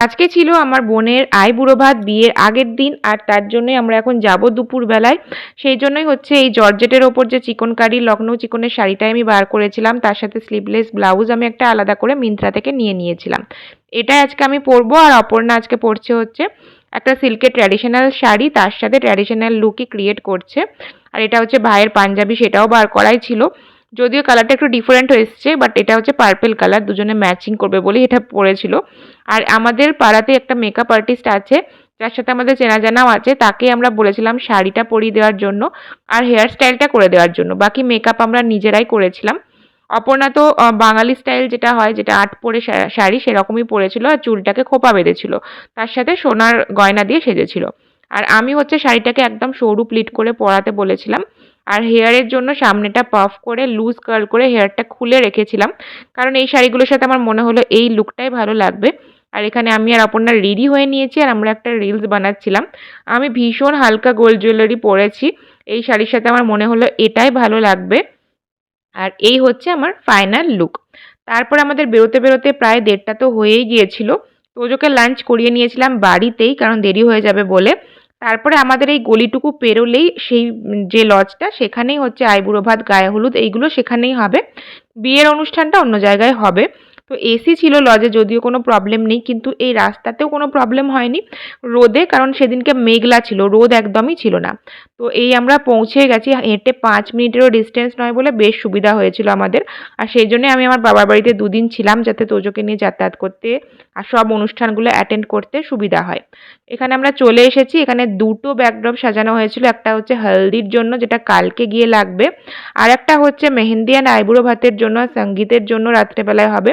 আজকে ছিল আমার বোনের আইবুড়ো ভাত বিয়ের আগের দিন, আর তার জন্যই আমরা এখন যাব দুপুরবেলায় সেই জন্যই হচ্ছে এই জর্জেটের ওপর যে চিকন কারি লখনৌ চিকনের শাড়িটাই আমি বার করেছিলাম, তার সাথে স্লিভলেস ব্লাউজ আমি একটা আলাদা করে মিন্ত্রা থেকে নিয়ে নিয়েছিলাম। এটা আজকে আমি পরবো, আর অপর্ণা আজকে পরছে হচ্ছে একটা সিল্কের ট্র্যাডিশনাল শাড়ি, তার সাথে ট্র্যাডিশনাল লুকই ক্রিয়েট করছে। আর এটা হচ্ছে ভাইয়ের পাঞ্জাবি, সেটাও বার করাই ছিল। যদিও কালারটা একটু ডিফারেন্ট এসছে বাট এটা হচ্ছে পার্পেল কালার দুজনে ম্যাচিং করবে বলেই এটা পরেছিল আর আমাদের পাড়াতে একটা মেকআপ আর্টিস্ট আছে, যার সাথে আমাদের চেনা জানাও আছে, তাকে আমরা বলেছিলাম শাড়িটা পরিয়ে দেওয়ার জন্য আর হেয়ার স্টাইলটা করে দেওয়ার জন্য। বাকি মেকআপ আমরা নিজেরাই করেছিলাম। অপর্ণা তো বাঙালি স্টাইল যেটা হয়, যেটা আট পরে শাড়ি সেরকমই পরেছিল আর চুলটাকে খোপা বেঁধেছিল। তার সাথে সোনার গয়না দিয়ে সেজেছিল। আর আমি হচ্ছে শাড়িটাকে একদম সরু প্লিট করে পরাতে বলেছিলাম। আর হেয়ারের জন্য সামনেটা পাফ করে লুজ কার্ল করে হেয়ারটা খুলে রেখেছিলাম। কারণ এই শাড়িগুলোর সাথে আমার মনে হলো এই লুকটাই ভালো লাগবে। আর এখানে আমি আর অপর্ণা রেডি হয়ে নিয়েছি আর আমরা একটা রিলস বানাচ্ছিলাম। আমি ভীষণ হালকা গোল্ড জুয়েলারি পরেছি। এই শাড়ির সাথে আমার মনে হলো এটাই ভালো লাগবে। আর এই হচ্ছে আমার ফাইনাল লুক তারপর আমাদের বেরোতে বেরোতে প্রায় দেড়টা তো হয়েই গিয়েছিল। তোজোকে লাঞ্চ করিয়ে নিয়েছিলাম বাড়িতেই, কারণ দেরি হয়ে যাবে বলে। তারপরে আমাদের এই গলিটুকু পেরোলেই সেই যে লজটা সেখানেই হচ্ছে আইবুড়ো ভাত, গায়ে হলুদ, এইগুলো সেখানেই হবে। বিয়ের অনুষ্ঠানটা অন্য জায়গায় হবে। তো এসি ছিল লজে, যদিও কোনো প্রবলেম নেই, কিন্তু এই রাস্তাতেও কোনো প্রবলেম হয়নি রোদে, কারণ সেদিনকে মেঘলা ছিল, রোদ একদমই ছিল না। তো এই আমরা পৌঁছে গেছি, হেঁটে পাঁচ মিনিটেরও ডিস্টেন্স নয় বলে বেশ সুবিধা হয়েছিল আমাদের। আর সেই জন্যে আমি আমার বাবার বাড়িতে দুদিন ছিলাম, যাতে তোজোকে নিয়ে যাতায়াত করতে আর সব অনুষ্ঠানগুলো অ্যাটেন্ড করতে সুবিধা হয়। এখানে আমরা চলে এসেছি, এখানে দুটো ব্যাকড্রপ সাজানো হয়েছিল, একটা হচ্ছে হলদির জন্য, যেটা কালকে গিয়ে লাগবে, আর একটা হচ্ছে মেহেন্দি অ্যান্ড আইবুড়ো ভাতের জন্য সঙ্গীতের জন্য রাত্রেবেলায় হবে।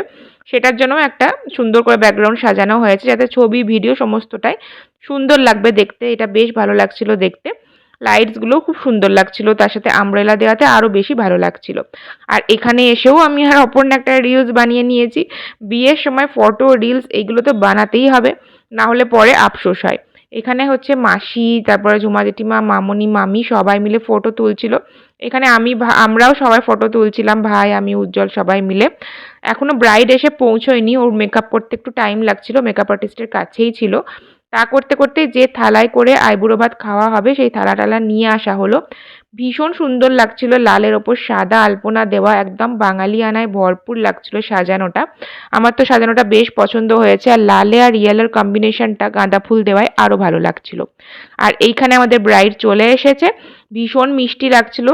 সেটার জন্য একটা সুন্দর করে ব্যাকগ্রাউন্ড সাজানো হয়েছে, যাতে ছবি ভিডিও সমস্তটাই সুন্দর লাগবে দেখতে। এটা বেশ ভালো লাগছিল দেখতে। লাইটসগুলো খুব সুন্দর লাগছিল, তার সাথে আমব্রেলা দেওয়াতে আরও বেশি ভালো লাগছিল। আর এখানে এসেও আমি আর অপর্ণ একটা রিলস বানিয়ে নিয়েছি। বিয়ের সময় ফটো রিলস এইগুলো তো বানাতেই হবে, না হলে পরে আফসোস হয়। এখানে হচ্ছে মাসি, তারপরে ঝুমা জেঠিমা, মামনি, মামি সবাই মিলে ফটো তুলছিল। এখানে আমি আমরাও সবাই ফটো তুলছিলাম, ভাই, আমি, উজ্জ্বল সবাই মিলে। এখনও ব্রাইড এসে পৌঁছয়নি, ওর মেকআপ করতে একটু টাইম লাগছিল মেকআপ আর্টিস্টের কাছেই ছিল। তা করতে করতে যে থালায় করে আইবুড়ো ভাত খাওয়া হবে, সেই থালা টালা নিয়ে আসা হলো। ভীষণ সুন্দর লাগছিল, লালের ওপর সাদা আলপনা দেওয়া, একদম বাঙালি আনায় ভরপুর লাগছিল সাজানোটা। আমার তো সাজানোটা বেশ পছন্দ হয়েছে, আর লালে আর ইয়েলোর কম্বিনেশনটা গাঁদা ফুল দেওয়ায় আরও ভালো লাগছিল। আর এইখানে আমাদের ব্রাইড চলে এসেছে, ভীষণ মিষ্টি লাগছিল,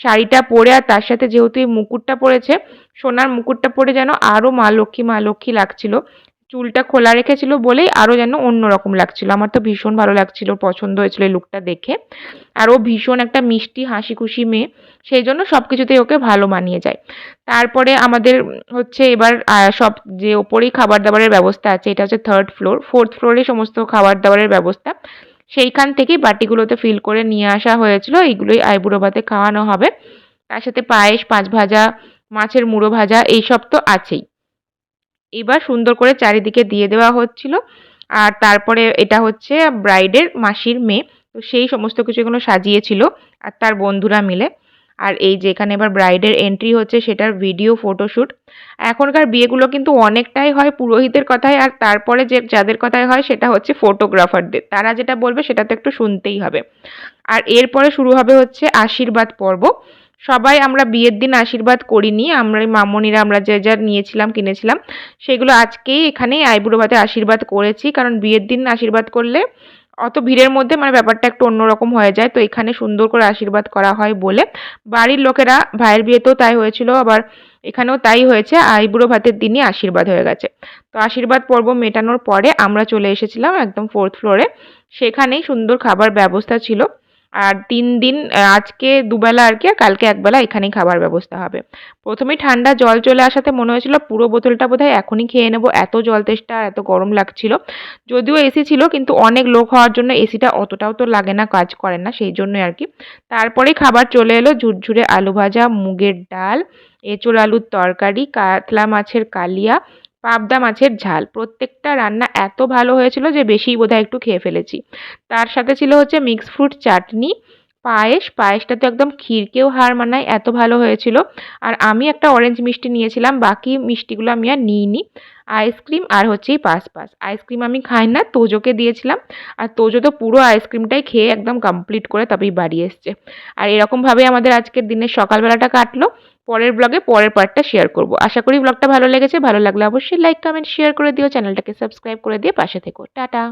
শাড়িটা পরে আর তার সাথে যেহেতু এই মুকুটটা পরেছে, সোনার মুকুটটা পরে যেন আরও মা লক্ষ্মী মা লক্ষ্মী লাগছিল। চুলটা খোলা রেখেছিল বলেই আরও যেন অন্যরকম লাগছিল। আমার তো ভীষণ ভালো লাগছিল, পছন্দ হয়েছিল এই লুকটা দেখে। আর ও ভীষণ একটা মিষ্টি হাসি খুশি মেয়ে, সেই জন্য সব কিছুতেই ওকে ভালো মানিয়ে যায়। তারপরে আমাদের হচ্ছে এবার সব যে ওপরেই খাবার দাবারের ব্যবস্থা আছে, এটা হচ্ছে থার্ড ফ্লোর ফোর্থ ফ্লোরে সমস্ত খাবার দাবারের ব্যবস্থা। সেইখান থেকেই বাটিগুলোতে ফিল করে নিয়ে আসা হয়েছিল। এইগুলোই আইবুড়ো ভাতে খাওয়ানো হবে। তার সাথে পায়েস পাঁচ ভাজা মাছের মুড়ো ভাজা এইসব তো আছেই। এবার সুন্দর করে চারিদিকে দিয়ে দেওয়া হচ্ছিল। আর তারপরে এটা হচ্ছে ব্রাইডের মাসির মেয়ে। তো সেই সমস্ত কিছু এগুলো সাজিয়েছিল আর তার বন্ধুরা মিলে। আর এই যে এখানে এবার ব্রাইডের এন্ট্রি হচ্ছে সেটার ভিডিও ফটোশ্যুট এখনকার বিয়েগুলো কিন্তু অনেকটাই হয় পুরোহিতের কথায় আর তারপরে যে যাদের কথায় হয় সেটা হচ্ছে ফটোগ্রাফারদের তারা যেটা বলবে সেটা তো একটু শুনতেই হবে। আর এরপরে শুরু হবে হচ্ছে আশীর্বাদ পর্ব। সবাই আমরা বিয়ের দিন আশীর্বাদ করিনি আমরা মামনিরা আমরা যে যার নিয়েছিলাম, কিনেছিলাম, সেগুলো আজকেই এখানেই আইবুড়ো ভাতে আশীর্বাদ করেছি। কারণ বিয়ের দিন আশীর্বাদ করলে অত ভিড়ের মধ্যে মানে ব্যাপারটা একটু অন্যরকম হয়ে যায়। তো এখানে সুন্দর করে আশীর্বাদ করা হয় বলে বাড়ির লোকেরা, ভাইয়ের বিয়েতেও তাই হয়েছিল, আবার এখানেও তাই হয়েছে, আইবুড়ো ভাতের দিনই আশীর্বাদ হয়ে গেছে। তো আশীর্বাদ পর্ব মেটানোর পরে আমরা চলে এসেছিলাম একদম ফোর্থ ফ্লোরে সেখানেই সুন্দর খাবার ব্যবস্থা ছিল। আর তিন দিন আজকে দুবেলা আর কি, আর কালকে একবেলা এখানেই খাবার ব্যবস্থা হবে। প্রথমে ঠান্ডা জল চলে আসাতে মনে হয়েছিল পুরো বোতলটা বোধহয় এখনই খেয়ে নেব। এত জল তেষ্টা এত গরম লাগছিল। যদিও এসি ছিল, কিন্তু অনেক লোক হওয়ার জন্য এসিটা অতটাও তো লাগে না, কাজ করে না, সেই জন্যই আর কি। তারপরেই খাবার চলে এলো ঝুরঝুরে আলু ভাজা মুগের ডাল, এঁচোড় আলুর তরকারি, কাতলা মাছের কালিয়া পাবদা মাছের ঝাল। প্রত্যেকটা রান্না এত ভালো হয়েছিল যে বেশিই বোধহয় একটু খেয়ে ফেলেছি। তার সাথে ছিল হচ্ছে মিক্স ফ্রুট চাটনি। পায়েস, পায়েসটা তো একদম ক্ষীরকেও হার মানায়, এত ভালো হয়েছিল। আর আমি একটা অরেঞ্জ মিষ্টি নিয়েছিলাম, বাকি মিষ্টিগুলো আমি আর নিইনি। আইসক্রিম আর হচ্ছে এই পাস পাস আইসক্রিম আমি খাই না, তোজোকে দিয়েছিলাম। আর তোজো তো পুরো আইসক্রিমটাই খেয়ে একদম কমপ্লিট করে তবেই বাড়ি এসছে। আর এরকমভাবে আমাদের আজকের দিনের সকালবেলাটা কাটলো। পরের ব্লগে পরের পার্টটা শেয়ার করব। আশা করি ব্লগটা ভালো লেগেছে। ভালো লাগলে অবশ্যই লাইক কমেন্ট শেয়ার করে দিও। চ্যানেলটাকে সাবস্ক্রাইব করে দিয়ে পাশে থেকো। টাটা!